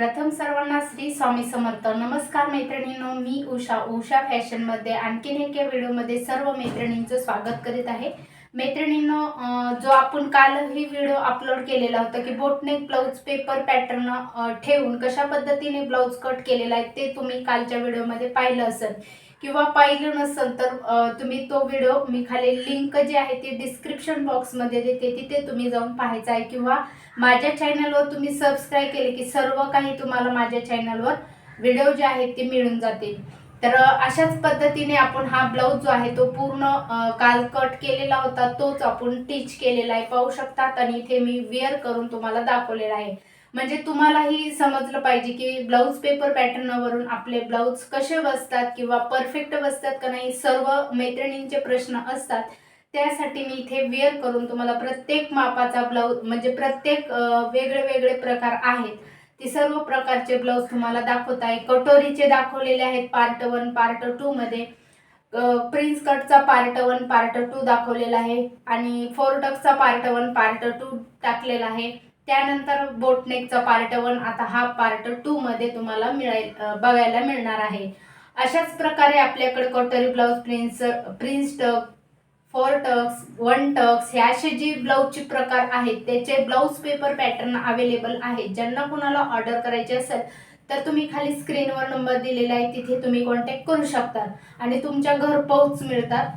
प्रथम सर्वांना श्री स्वामी समर्थ. नमस्कार मैत्रिणींनो मी उषा. उषा फॅशनमध्ये आणखीन एका व्हिडिओमध्ये सर्व मैत्रिणींचं स्वागत करीत आहे. मैत्रिणींनो जो आपण कालही व्हिडिओ अपलोड केलेला होता की बोटनेक ब्लाऊज पेपर पॅटर्न ठेवून कशा पद्धतीने ब्लाऊज कट केलेला आहे ते तुम्ही कालच्या व्हिडिओमध्ये पाहिलं असेल. किंवा पाहिलं नसेल तर तुम्ही तो व्हिडिओ मी खाली लिंक जी आहे ती डिस्क्रिप्शन बॉक्समध्ये देते तिथे तुम्ही जाऊन पाहायचा आहे. किंवा माझ्या चॅनलवर तुम्ही सबस्क्राईब केले की सर्व काही तुम्हाला माझ्या चॅनलवर व्हिडिओ जे आहेत ते मिळून जातील तर अशाच पद्धतीने आपण हा ब्लाऊज जो आहे तो पूर्ण काल कट केलेला होता तोच आपण टीच केलेला आहे. पाहू शकतात आणि इथे मी वेअर करून तुम्हाला दाखवलेला आहे. म्हणजे तुम्हालाही समजलं पाहिजे की ब्लाऊज पेपर पॅटर्नवरून आपले ब्लाऊज कसे बसतात किंवा परफेक्ट बसतात का नाही सर्व मैत्रिणींचे प्रश्न असतात. त्यासाठी मी इथे वेअर करून तुम्हाला प्रत्येक मापाचा ब्लाऊज म्हणजे प्रत्येक वेगळे वेगळे प्रकार आहेत. ते सर्व प्रकारचे ब्लाऊज तुम्हाला दाखवत आहे. कटोरीचे दाखवलेले आहेत पार्ट वन पार्ट टू मध्ये. प्रिन्स कटचा पार्ट वन पार्ट टू दाखवलेला आहे. आणि फोरटक्सचा पार्ट वन पार्ट टू टाकलेला आहे. त्यानंतर बोटनेकचा पार्ट वन आता हा पार्ट टू मध्ये तुम्हाला मिळेल बघायला मिळणार आहे. अशाच प्रकारे आपल्याकडे कटोरी blouse prince prince tuck four tucks one tucks हे असे जे ब्लाऊजचे प्रकार आहेत त्याचे ब्लाऊज पेपर पॅटर्न अवेलेबल आहेत ज्यांना कुणाला ऑर्डर करायचे असेल तर तुम्ही खाली स्क्रीनवर नंबर दिलेला आहे तिथे तुम्ही कॉन्टॅक्ट करू शकता. आणि तुमच्या घरपोच मिळतात.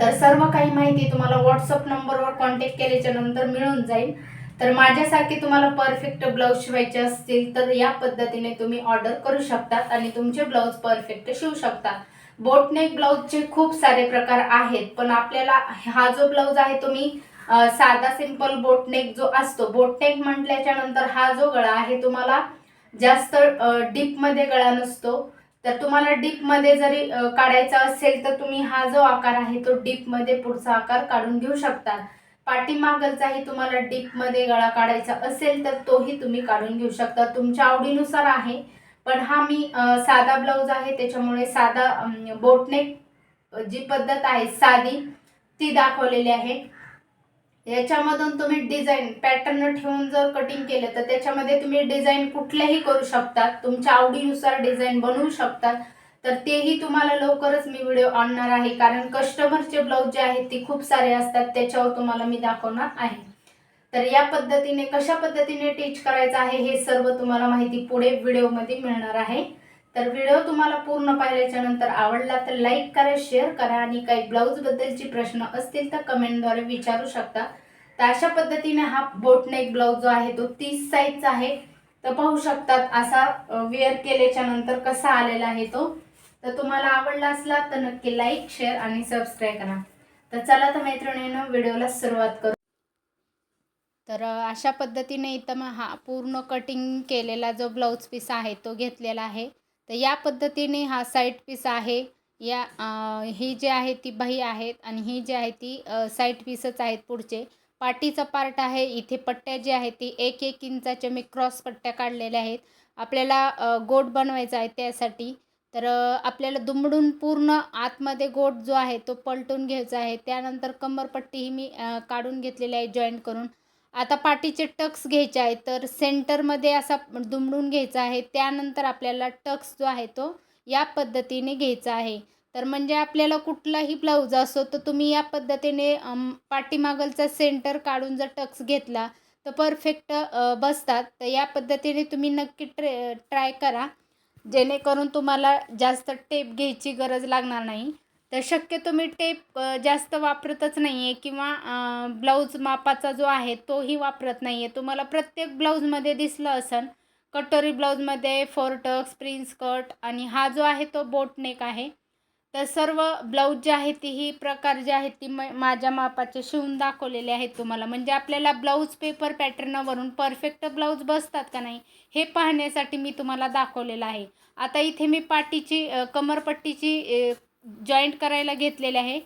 तर सर्व काही माहिती तुम्हाला व्हॉट्सअप नंबरवर कॉन्टॅक्ट केल्याच्यानंतर मिळून जाईल. तर माझ्यासारखे तुम्हाला परफेक्ट ब्लाऊज शिवायचे असतील तर या पद्धतीने तुम्ही ऑर्डर करू शकतात आणि तुमचे ब्लाऊज परफेक्ट शिवू शकता. बोटनेक ब्लाऊजचे खूप सारे प्रकार आहेत पण आपल्याला हा जो ब्लाऊज आहे तो मी साधा सिंपल बोटनेक जो असतो बोटनेक म्हटल्याच्या नंतर हा जो गळा आहे तुम्हाला जास्त डीपमध्ये गळा नसतो. तर तुम्हाला डीपमध्ये जरी काढायचा असेल तर तुम्ही हा जो आकार आहे तो डीपमध्ये पुढचा आकार काढून घेऊ शकता. पाठीमागलचाही तुम्हाला डीपमध्ये गळा काढायचा असेल तर तोही तुम्ही काढून घेऊ शकता. तुमच्या आवडीनुसार आहे. पण हा मी साधा ब्लाऊज आहे त्याच्यामुळे साधा बोटनेक जी पद्धत आहे साधी ती दाखवलेली आहे. याच्यामधून तुम्ही डिझाईन पॅटर्न ठेवून जर कटिंग केलं तर त्याच्यामध्ये तुम्ही डिझाईन कुठल्याही करू शकतात तुमच्या आवडीनुसार डिझाईन बनवू शकतात तर तेही तुम्हाला लवकरच मी व्हिडिओ आणणार आहे. कारण कस्टमरचे ब्लाऊज जे आहेत ते खूप सारे असतात. त्याच्यावर तुम्हाला मी दाखवणार आहे. तर या पद्धतीने कशा पद्धतीने टीच करायचं आहे हे सर्व तुम्हाला माहिती पुढे व्हिडिओमध्ये मिळणार आहे. तर व्हिडिओ तुम्हाला पूर्ण पाहिल्याच्या नंतर आवडला तर लाईक करा शेअर करा आणि काही ब्लाऊज बद्दलचे प्रश्न असतील तर कमेंटद्वारे विचारू शकता. तर अशा पद्धतीने हा बोटनेक ब्लाऊज जो आहे तो तीस साईजचा आहे. तर पाहू शकतात असा वेअर केल्याच्यानंतर कसा आलेला आहे तो. तर तुम्हाला आवडला असला तर नक्की लाईक शेअर आणि सबस्क्राईब करा. तर चला तर मैत्रिणीनं व्हिडिओला सुरुवात करू. तर अशा पद्धतीने इथं मग हा पूर्ण कटिंग केलेला जो ब्लाऊज पीस आहे तो घेतलेला आहे. तर या पद्धतीने हा साईड पीस आहे. या ही जी आहे ती बाही आहेत आणि ही जी आहे ती साईड पीसच आहेत पुढचे. पाटीचा पार्ट आहे इथे पट्ट्या जी आहेत ती एक एक इंचाच्या मी क्रॉस पट्ट्या काढलेल्या आहेत. आपल्याला गोट बनवायचा आहे त्यासाठी. तर आपल्याला दुमडून पूर्ण आतमध्ये गोट जो आहे तो पलटून घ्यायचा आहे. त्यानंतर कंबरपट्टी ही मी काढून घेतलेली आहे जॉईंट करून. आता पाठीचे टक्स घ्यायचे आहेत तर सेंटरमध्ये असा दुमडून घ्यायचा आहे त्यानंतर आपल्याला टक्स जो आहे तो या पद्धतीने घ्यायचा आहे. तर म्हणजे आपल्याला कुठलाही ब्लाऊज असो तर तुम्ही या पद्धतीने पाठीमागलचा सेंटर काढून जर टक्स घेतला तर परफेक्ट बसतात. तर या पद्धतीने तुम्ही नक्की ट्रे ट्राय करा. जेणेकरून तुम्हाला जास्त टेप घ्यायची गरज लागणार नाही. तर शक्यतो मी टेप जास्त वापरतच नाही आहे किंवा ब्लाऊज मापाचा जो आहे तोही वापरत नाही आहे तुम्हाला प्रत्येक ब्लाऊजमध्ये दिसलं असेल कटोरी ब्लाऊजमध्ये फोरटक्स प्रिन्स कट आणि हा जो आहे तो बोटनेक आहे. तर सर्व ब्लाऊज जे आहे ती ही प्रकार जे आहेत ती म माझ्या मापाचे शिवून दाखवलेले आहेत तुम्हाला. म्हणजे आपल्याला ब्लाऊज पेपर पॅटर्नवरून परफेक्ट ब्लाऊज बसतात का नाही हे पाहण्यासाठी मी तुम्हाला दाखवलेलं आहे. आता इथे मी पाटीची कमरपट्टीची जॉईंट करायला घेतलेले आहे.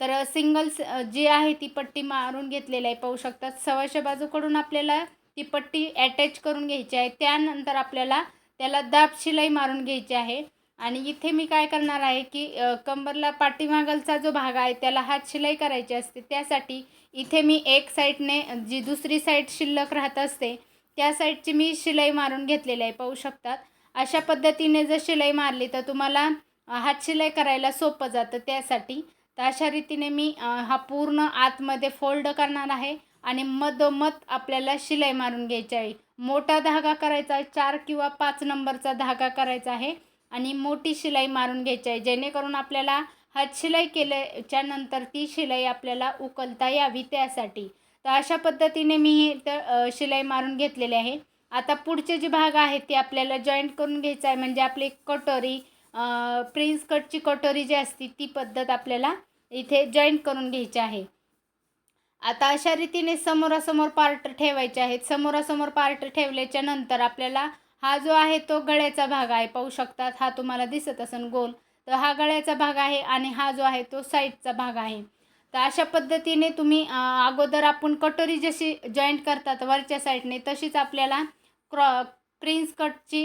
तर सिंगल जी आहे ती पट्टी मारून घेतलेली आहे पाहू शकतात. सव्वाशे बाजूकडून आपल्याला ती पट्टी अटॅच करून घ्यायची आहे. त्यानंतर आपल्याला त्याला दाब शिलाई मारून घ्यायची आहे. आणि इथे मी काय करणार आहे की कंबरला पाठीमागलचा जो भाग आहे त्याला हात शिलाई करायची असते. त्यासाठी इथे मी एक साईडने जी दुसरी साईड शिल्लक राहत असते त्या साईडची मी शिलाई मारून घेतलेली आहे पाहू शकतात. अशा पद्धतीने जर शिलाई मारली तर तुम्हाला हात शिलाई करायला सोपं जातं त्यासाठी. तर अशा रीतीने मी हा पूर्ण आतमध्ये फोल्ड करणार आहे आणि मधोमध आपल्याला शिलाई मारून घ्यायची आहे. मोठा धागा करायचा आहे चार किंवा पाच नंबरचा धागा करायचा आहे आणि मोठी शिलाई मारून घ्यायची आहे. जेणेकरून आपल्याला हात शिलाई केल्याच्यानंतर ती शिलाई आपल्याला उकलता यावी त्यासाठी. तर अशा पद्धतीने मी हे तर शिलाई मारून घेतलेली आहे. आता पुढचे जे भाग आहेत ते आपल्याला जॉईंट करून घ्यायचं आहे. म्हणजे आपली कटोरी प्रिन्स कटची कटोरी जी असते ती पद्धत आपल्याला इथे जॉईंट करून घ्यायची आहे. आता अशा रीतीने समोरासमोर पार्ट ठेवायचे आहेत. समोरासमोर पार्ट ठेवल्याच्या नंतर आपल्याला हा जो आहे तो गळ्याचा भाग आहे. पाहू शकतात हा तुम्हाला दिसत असेल गोल. तर हा गळ्याचा भाग आहे आणि हा जो आहे तो साईडचा भाग आहे. तर अशा पद्धतीने तुम्ही अगोदर आपण कटोरी जशी जॉईंट करतात वरच्या साईडने तशीच आपल्याला क्रॉ प्रिन्स कटची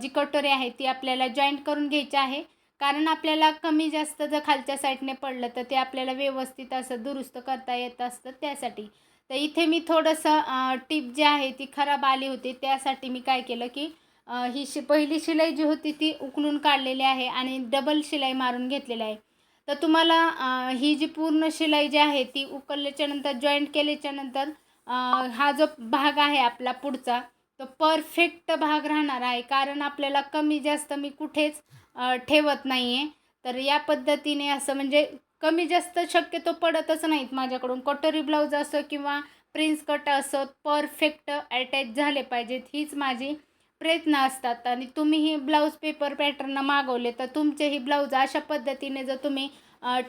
जी कटोरी आहे ती आपल्याला जॉईंट करून घ्यायची आहे. कारण आपल्याला कमी जास्त जर खालच्या साईडने पडलं तर ते आपल्याला व्यवस्थित असं दुरुस्त करता येत असतं त्यासाठी. तर इथे मी थोडंसं टीप जी आहे ती खराब आली होती. त्यासाठी मी काय केलं की ही शि पहिली शिलाई जी होती ती उकलून काढलेली आहे आणि डबल शिलाई मारून घेतलेली आहे. तर तुम्हाला ही जी पूर्ण शिलाई जी आहे ती उकलल्याच्यानंतर जॉईंट केल्याच्यानंतर हा जो भाग आहे आपला पुढचा तो परफेक्ट भाग राहणार आहे. कारण आपल्याला कमी जास्त मी कुठेच ठेवत नाही आहे तर या पद्धतीने असं म्हणजे कमी जास्त शक्यतो पडतच नाहीत माझ्याकडून. कटोरी ब्लाऊज असो किंवा प्रिन्स कट असो परफेक्ट अटॅच झाले पाहिजेत. हीच माझी प्रयत्न असतात. आणि तुम्हीही ब्लाऊज पेपर पॅटर्न मागवले तर तुमचेही ब्लाऊज अशा पद्धतीने जर तुम्ही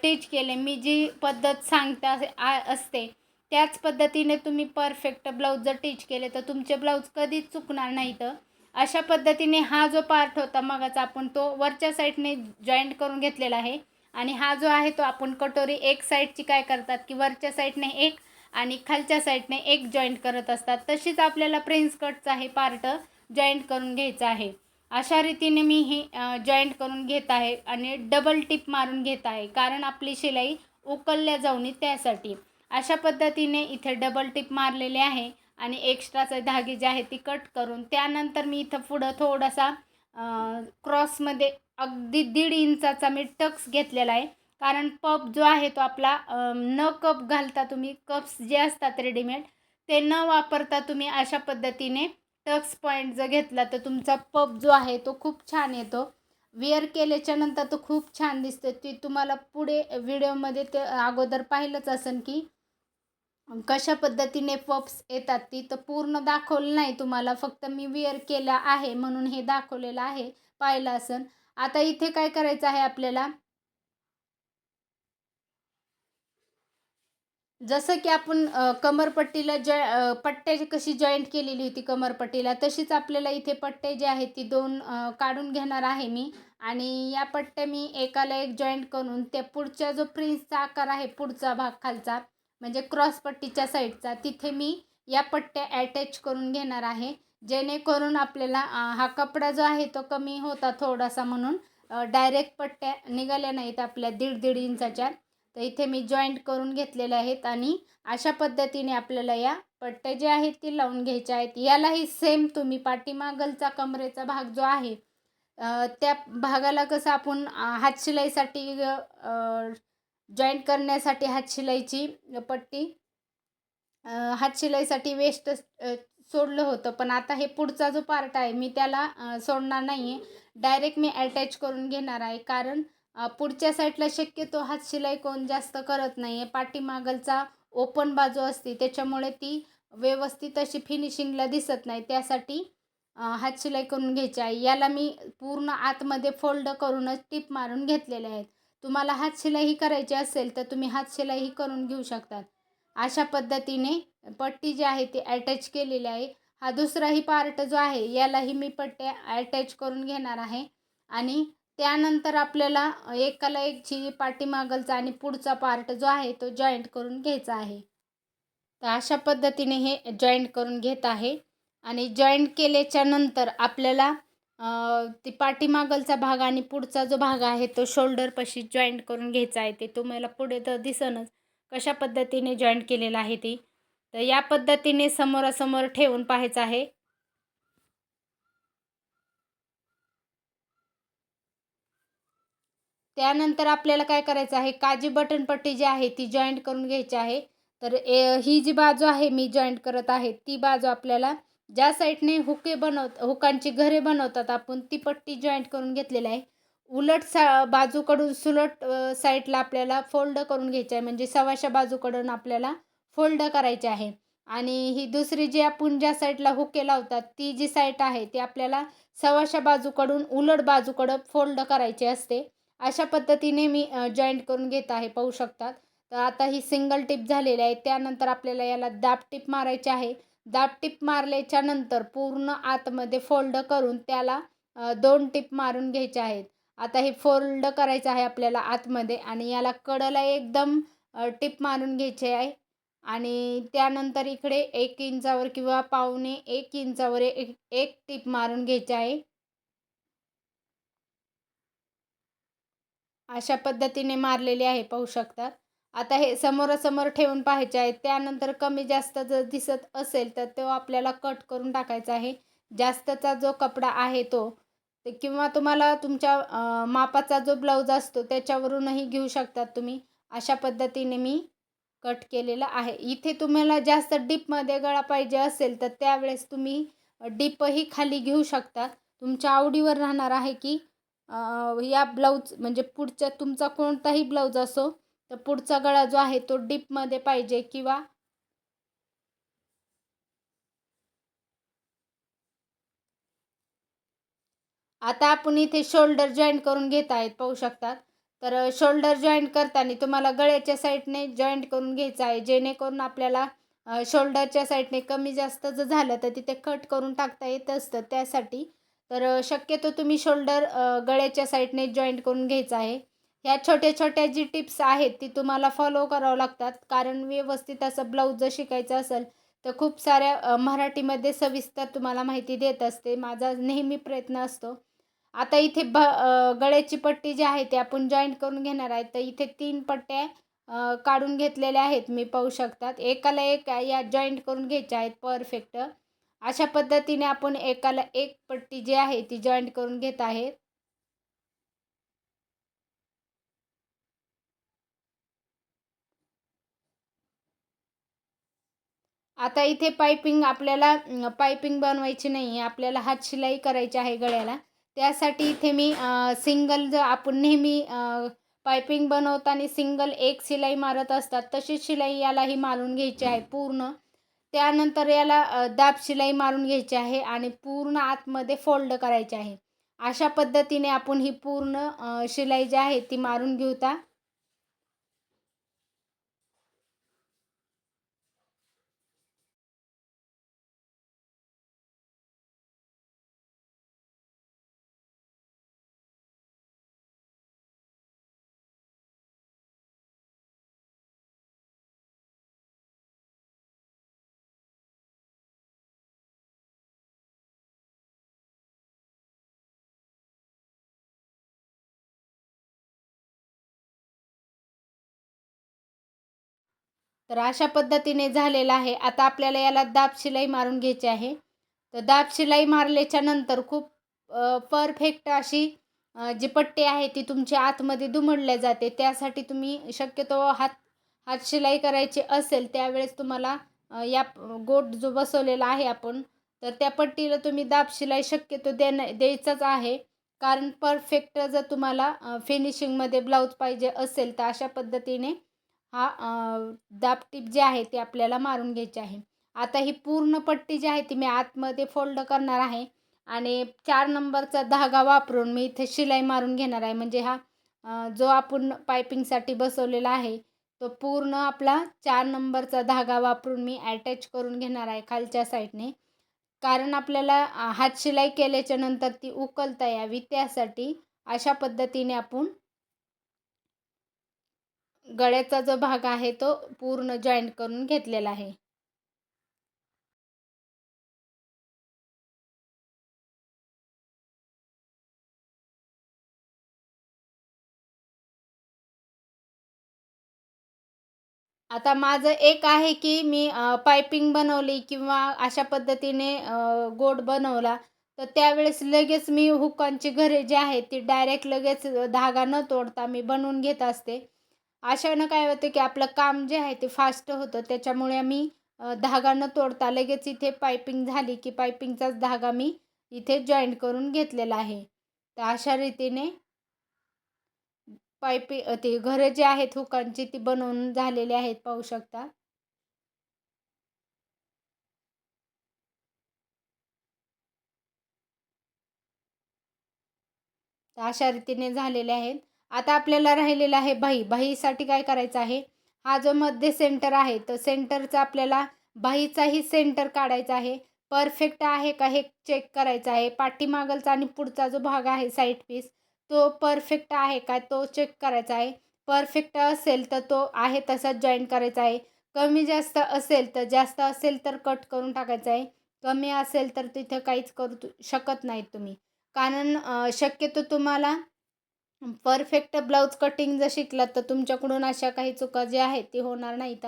टीच केले मी जी पद्धत सांगता आ- असते त्याच पद्धतीने तुम्ही परफेक्ट ब्लाऊज जर टीच केले तर तुमचे ब्लाऊज कधीच चुकणार नाही तर अशा पद्धतीने हा जो पार्ट होता मगाचा आपण तो वरच्या साईडने जॉईंट करून घेतलेला आहे. आणि हा जो आहे तो आपण कटोरी एक साईडची काय करतात की वरच्या साईडने एक आणि खालच्या साईडने एक जॉईंट करत असतात. तशीच आपल्याला प्रिन्स कटचा हे पार्ट जॉईंट करून घ्यायचं आहे. अशा रीतीने मी हे जॉईंट करून घेत आहे आणि डबल टिप मारून घेत आहे. कारण आपली शिलाई उकलल्या जाऊनी त्यासाठी. अशा पद्धतीने इथे डबल टिप मारलेले आहे आणि एक्स्ट्राचे धागे जे आहे ती कट करून त्यानंतर मी इथं पुढं थोडासा क्रॉसमध्ये अगदी दीड इंचाचा मी टक्स घेतलेला आहे. कारण पप जो आहे तो आपला न कप घालता तुम्ही कप्स जे असतात रेडीमेड ते न वापरता तुम्ही अशा पद्धतीने टक्स पॉईंट जर घेतला तर तुमचा पप जो आहे तो खूप छान येतो. विअर केल्याच्यानंतर तो खूप छान दिसतो ती तुम्हाला पुढे व्हिडिओमध्ये ते अगोदर पाहिलंच असेल की कशा पद्धतीने पप्स येतात ती तर पूर्ण दाखवलं नाही तुम्हाला. फक्त मी विअर केला आहे म्हणून हे दाखवलेलं आहे पाहिलं असन. आता इथे काय करायचं आहे आपल्याला? जसं की आपण कमरपट्टीला जॉ पट्ट्या कशी जॉईंट केलेली होती कमरपट्टीला तशीच आपल्याला इथे पट्टे जे आहेत ती दोन काढून घेणार आहे मी. आणि या पट्ट्या मी एकाला एक जॉईंट करून त्या पुढच्या जो प्रिन्सचा आकार आहे पुढचा भाग खालचा म्हणजे क्रॉस पट्टीच्या साईडचा तिथे मी या पट्ट्या ॲटॅच करून घेणार आहे. जेणेकरून आपल्याला हा कपडा जो आहे तो कमी होता थोडासा म्हणून डायरेक्ट पट्ट्या निघाल्या नाहीत आपल्या दीड दीड इंचाच्या. तर इथे मी जॉईंट करून घेतलेल्या आहेत आणि अशा पद्धतीने आपल्याला या पट्ट्या ज्या आहेत ती लावून घ्यायच्या आहेत. यालाही सेम तुम्ही पाठीमागलचा कमरेचा भाग जो आहे त्या भागाला कसं आपण हातशिलाईसाठी जॉईंट करण्यासाठी हातशिलाईची पट्टी हातशिलाईसाठी वेस्ट सोडलं होतं. पण आता हे पुढचा जो पार्ट आहे मी त्याला सोडणार नाही आहे डायरेक्ट मी अटॅच करून घेणार आहे. कारण पुढच्या साईडला शक्यतो हातशिलाई कोण जास्त करत नाही आहे पाठीमागलचा ओपन बाजू असते त्याच्यामुळे ती व्यवस्थित अशी फिनिशिंगला दिसत नाही. त्यासाठी हातशिलाई करून घ्यायची आहे. याला मी पूर्ण आतमध्ये फोल्ड करूनच टिप मारून घेतलेले आहेत. तुम्हाला हातशिलाईही करायची असेल तर तुम्ही हातशिलाईही करून घेऊ शकतात. अशा पद्धतीने पट्टी जी आहे ती अटॅच केलेली आहे. हा दुसराही पार्ट जो आहे यालाही मी पट्ट्या अटॅच करून घेणार आहे. आणि त्यानंतर आपल्याला एकाला एक जी पाठीमागलचा आणि पुढचा पार्ट जो आहे तो जॉईंट करून घ्यायचा आहे. तर अशा पद्धतीने हे जॉईंट करून घेत आहे. आणि जॉईंट केल्याच्यानंतर आपल्याला ती पाठीमागलचा भाग आणि पुढचा जो भाग आहे तो शोल्डरपाशी जॉईंट करून घ्यायचा आहे ते तुम्हाला पुढे तर दिसनच. कशा पद्धतीने जॉईंट केलेलं आहे ती? तर या पद्धतीने समोरासमोर ठेवून पाहायचं आहे. त्यानंतर आपल्याला काय करायचं आहे काजी बटन पट्टी जी आहे ती जॉईंट करून घ्यायची आहे. तर ए ही जी बाजू आहे मी जॉईंट करत आहे ती बाजू आपल्याला ज्या साईडने हुके बनवत हुकांची घरे बनवतात आपण ती पट्टी जॉईंट करून घेतलेली आहे. उलट सा बाजूकडून सुलट साईडला आपल्याला फोल्ड करून घ्यायचं आहे. म्हणजे सव्वाशा बाजूकडून आपल्याला फोल्ड करायचे आहे. आणि ही दुसरी जी आपण ज्या साईडला हुके लावतात ती जी साईट आहे ती आपल्याला सव्वाशा बाजूकडून उलट बाजूकडं फोल्ड करायची असते. अशा पद्धतीने मी जॉईंट करून घेत आहे. पाहू शकतात. तर आता ही सिंगल टिप झालेली आहे. त्यानंतर आपल्याला याला दाब टिप मारायची आहे. दाब टिप मारल्याच्या नंतर पूर्ण आतमध्ये फोल्ड करून त्याला दोन टिप मारून घ्यायचे आहेत. आता हे फोल्ड करायचं आहे आपल्याला आतमध्ये आणि याला कडला एकदम टिप मारून घ्यायचे आहे. आणि त्यानंतर इकडे एक इंचावर किंवा पावणे एक इंचावर एक एक टिप मारून घ्यायचे आहे. अशा पद्धतीने मारलेले आहे पाहू शकतात आता हे समोरासमोर ठेवून पाहायचे आहे त्यानंतर कमी जास्त जर दिसत असेल तर तो आपल्याला कट करून टाकायचा आहे. जास्तचा जो कपडा आहे तो किंवा तुम्हाला तुमच्या मापाचा जो ब्लाऊज असतो त्याच्यावरूनही घेऊ शकतात तुम्ही. अशा पद्धतीने मी कट केलेला आहे. इथे तुम्हाला जास्त डीपमध्ये गळा पाहिजे असेल तर त्यावेळेस तुम्ही डीपही खाली घेऊ शकता. तुमच्या आवडीवर राहणार आहे की या ब्लाऊज म्हणजे पुढच्या तुमचा कोणताही ब्लाऊज असो तर पुढचा गळा जो आहे तो डीपमध्ये पाहिजे किंवा आता आपण इथे शोल्डर जॉईंट करून घेत आहेत पाहू शकतात. तर शोल्डर जॉईंट करताना तुम्हाला गळ्याच्या साईडने जॉईंट करून घ्यायचं आहे जेणेकरून आपल्याला शोल्डरच्या साईडने कमी जास्त जर झालं तर तिथे कट करून टाकता येत असतं त्यासाठी. तर शक्यतो तुम्ही शोल्डर गळ्याच्या साईडने जॉईंट करून घ्यायचं आहे. ह्या छोट्या छोट्या जी टिप्स आहेत ती तुम्हाला फॉलो करावं लागतात. कारण व्यवस्थित असं ब्लाऊज जर शिकायचं असेल तर खूप साऱ्या मराठीमध्ये सविस्तर तुम्हाला माहिती देत असते. माझा नेहमी प्रयत्न असतो. आता इथे भ गळ्याची पट्टी जी आहे ती आपण जॉईंट करून घेणार आहे. तर इथे तीन पट्ट्या काढून घेतलेल्या आहेत मी पाहू शकतात. एकाला एक या जॉईंट करून घ्यायच्या आहेत परफेक्ट अशा पद्धतीने आपण एकाला एक पट्टी जी आहे ती जॉईंट करून घेत आहेत. आता इथे पायपिंग आपल्याला पायपिंग बनवायची नाही आहे. आपल्याला हात शिलाई करायची आहे गळ्याला. त्यासाठी इथे मी सिंगल जर आपण नेहमी पायपिंग बनवताना सिंगल एक शिलाई मारत असतात तशीच शिलाई यालाही मारून घ्यायची आहे पूर्ण. त्यानंतर याला दाब शिलाई मारून घ्यायची आहे आणि पूर्ण आतमध्ये फोल्ड करायचे आहे. अशा पद्धतीने आपण ही पूर्ण शिलाई जी आहे ती मारून घेऊता तर अशा पद्धतीने झालेलं आहे. आता आपल्याला याला दाब शिलाई मारून घ्यायची आहे. तर दाब शिलाई मारल्याच्या नंतर खूप परफेक्ट अशी जी पट्टी आहे ती तुमच्या आतमध्ये दुमडल्या जाते. त्यासाठी तुम्ही शक्यतो हात हात शिलाई करायची असेल त्यावेळेस तुम्हाला या गोट जो बसवलेला आहे आपण तर त्या पट्टीला तुम्ही दाब शिलाई शक्यतो देणं द्यायचंच आहे. कारण परफेक्ट जर तुम्हाला फिनिशिंगमध्ये ब्लाऊज पाहिजे असेल तर अशा पद्धतीने हा दाब टीप जे आहे ते आपल्याला मारून घ्यायची आहे. आता ही पूर्ण पट्टी जी आहे ती मी आतमध्ये फोल्ड करणार आहे आणि चार नंबरचा धागा वापरून मी इथे शिलाई मारून घेणार आहे. म्हणजे हा जो आपण पायपिंगसाठी बसवलेला आहे तो पूर्ण आपला चार नंबरचा धागा वापरून मी अटॅच करून घेणार आहे खालच्या साईडने. कारण आपल्याला हात शिलाई केल्याच्यानंतर ती उकलता यावी त्यासाठी अशा पद्धतीने आपण गळ्याचा जो भाग आहे तो पूर्ण जॉईंट करून घेतलेला आहे. आता माझं एक आहे की मी पायपिंग बनवली किंवा अशा पद्धतीने गोड बनवला तर त्यावेळेस लगेच मी हुकांची घरे जी आहेत ती डायरेक्ट लगेच धागा न तोडता मी बनवून घेत असते. अशानं काय होतं की आपलं काम जे आहे ते फास्ट होतं. त्याच्यामुळे मी धागा न तोडता लगेच इथे पायपिंग झाली की पायपिंगचाच धागा मी इथे जॉईंट करून घेतलेला आहे. तर अशा रीतीने पायपी ते घरं जे आहेत हुकांची ती बनवून झालेली आहेत पाहू शकता. तर अशा रीतीने झालेले आहेत. आता आपल्याला राहिलेलं आहे बाही बाहीसाठी काय करायचं आहे? हा जो मध्य सेंटर आहे तर सेंटरचा आपल्याला बाहीचाही सेंटर काढायचा आहे. परफेक्ट आहे का हे चेक करायचं आहे. पाठीमागलचा आणि पुढचा जो भाग आहे साईड पीस तो परफेक्ट आहे का तो चेक करायचा आहे. परफेक्ट असेल तर तो आहे तसाच जॉईन करायचा आहे. कमी जास्त असेल तर जास्त असेल तर कट करून टाकायचा आहे. कमी असेल तर तिथं काहीच करू शकत नाहीत तुम्ही. कारण शक्यतो तुम्हाला परफेक्ट ब्लाऊज कटिंग जर शिकलात तर तुमच्याकडून अशा काही चुका ज्या आहेत ती होणार नाहीत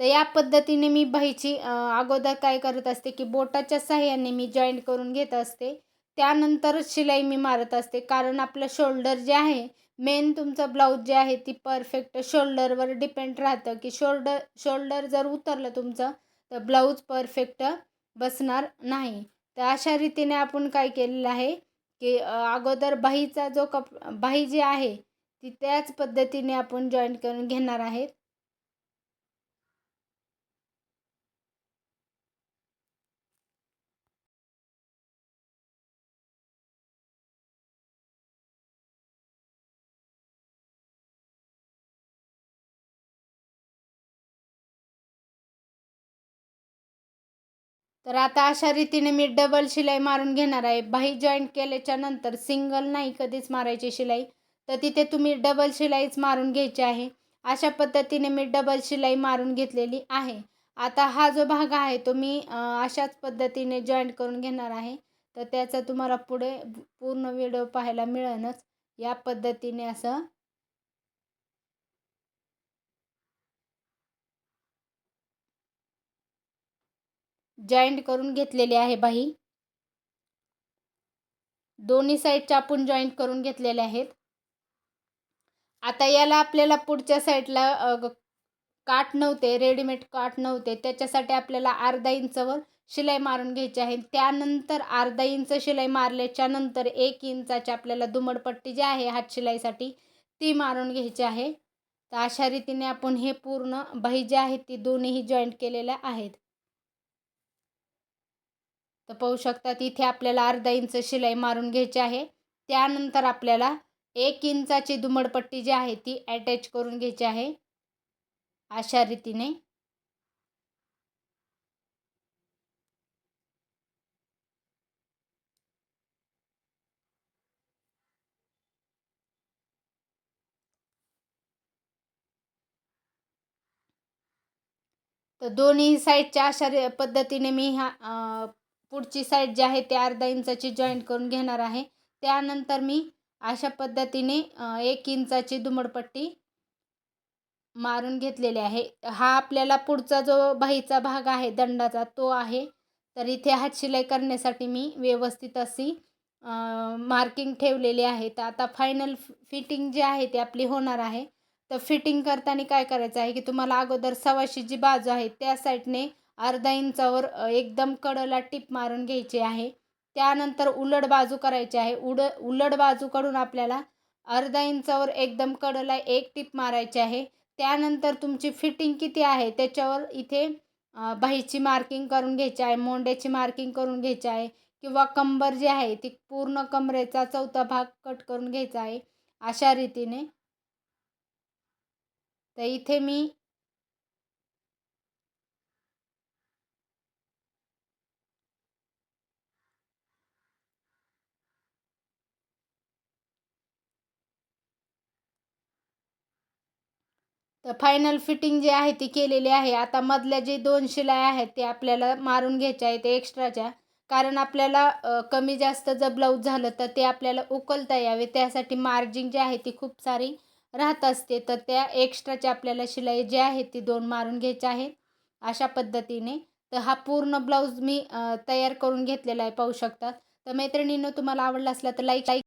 तर या पद्धतीने मी बाईची अगोदर काय करत असते की बोटाच्या साह्याने मी जॉईंट करून घेत असते. त्यानंतरच शिलाई मी मारत असते. कारण आपलं शोल्डर जे आहे मेन तुमचं ब्लाऊज जे आहे ती परफेक्ट शोल्डरवर डिपेंड राहतं की शोल्डर शोल्डर जर उतरलं तुमचं तर ब्लाऊज परफेक्ट बसणार नाही. तर अशा रीतीने आपण काय केलेलं आहे की अगोदर बाहीचा जो कप बाही जी आहे ती त्याच पद्धतीने आपण जॉईन करून घेणार आहेत. तर आता अशा रीतीने मी डबल शिलाई मारून घेणार आहे. बाही जॉईंट केल्याच्यानंतर सिंगल नाही कधीच मारायची शिलाई. तर तिथे तुम्ही डबल शिलाईच मारून घ्यायची आहे. अशा पद्धतीने मी डबल शिलाई मारून घेतलेली आहे. आता हा जो भाग आहे तो मी अशाच पद्धतीने जॉईंट करून घेणार आहे. तर त्याचा तुम्हाला पुढे पूर्ण व्हिडिओ पाहायला मिळेलच. या पद्धतीने असं जॉईंट करून घेतलेली आहे बाही दोन्ही साईडच्या आपण जॉईंट करून घेतलेले आहेत. आता याला आपल्याला पुढच्या साईडला काठ नव्हते रेडीमेड काठ नव्हते. त्याच्यासाठी आपल्याला अर्धा इंचवर शिलाई मारून घ्यायची आहे. त्यानंतर अर्धा इंच शिलाई मारल्याच्या नंतर एक इंचाची आपल्याला दुमडपट्टी जी आहे हात शिलाईसाठी ती मारून घ्यायची आहे. तर अशा रीतीने आपण हे पूर्ण बाही जी आहेत ती दोन्हीही जॉईंट केलेल्या आहेत. तर पाहू शकतात इथे आपल्याला अर्धा इंच शिलाई मारून घ्यायची आहे. त्यानंतर आपल्याला एक इंचाची दुमडपट्टी जी आहे ती अटॅच करून घ्यायची आहे. अशा रीतीने. तर दोन्ही साईडच्या अशा पद्धतीने मी ह्या पुढची साईड जी आहे ते अर्धा इंचाची जॉईंट करून घेणार आहे. त्यानंतर मी अशा पद्धतीने एक इंचाची दुमडपट्टी मारून घेतलेली आहे. हा आपल्याला पुढचा जो बाहीचा भाग आहे दंडाचा तो आहे. तर इथे हात शिलाई करण्यासाठी मी व्यवस्थित अशी मार्किंग ठेवलेली आहे. तर आता फायनल फिटिंग जी आहे ती आपली होणार आहे. तर फिटिंग करताना काय करायचं आहे की तुम्हाला अगोदर सव्वाशे जी बाजू आहे त्या साईडने अर्धा इंचावर एकदम कडला टिप मारून घ्यायची आहे. त्यानंतर उलट बाजू करायची आहे. उड उलट बाजूकडून आपल्याला अर्धा इंचावर एकदम कडला एक टिप मारायची आहे. त्यानंतर तुमची फिटिंग किती आहे त्याच्यावर इथे बाहीची मार्किंग करून घ्यायची आहे मोंड्याची मार्किंग करून घ्यायची आहे किंवा कंबर जी आहे ती पूर्ण कमरेचा चौथा भाग कट करून घ्यायचा आहे अशा रीतीने. तर इथे मी तर फायनल फिटिंग जी आहे ती केलेली आहे. आता मधल्या जे दोन शिलाई आहेत ते आपल्याला मारून घ्यायच्या आहेत एक्स्ट्राच्या कारण आपल्याला कमी जास्त जर ब्लाऊज झालं तर ते आपल्याला उकलता यावे. त्यासाठी मार्जिंग जी आहे ती खूप सारी राहत असते. तर त्या एक्स्ट्राच्या आपल्याला शिलाई जी आहे ती दोन मारून घ्यायच्या आहेत. अशा पद्धतीने. तर हा पूर्ण ब्लाऊज मी तयार करून घेतलेला आहे पाहू शकतात. तर मैत्रिणींनो तुम्हाला आवडला असला तर लाईक लाईक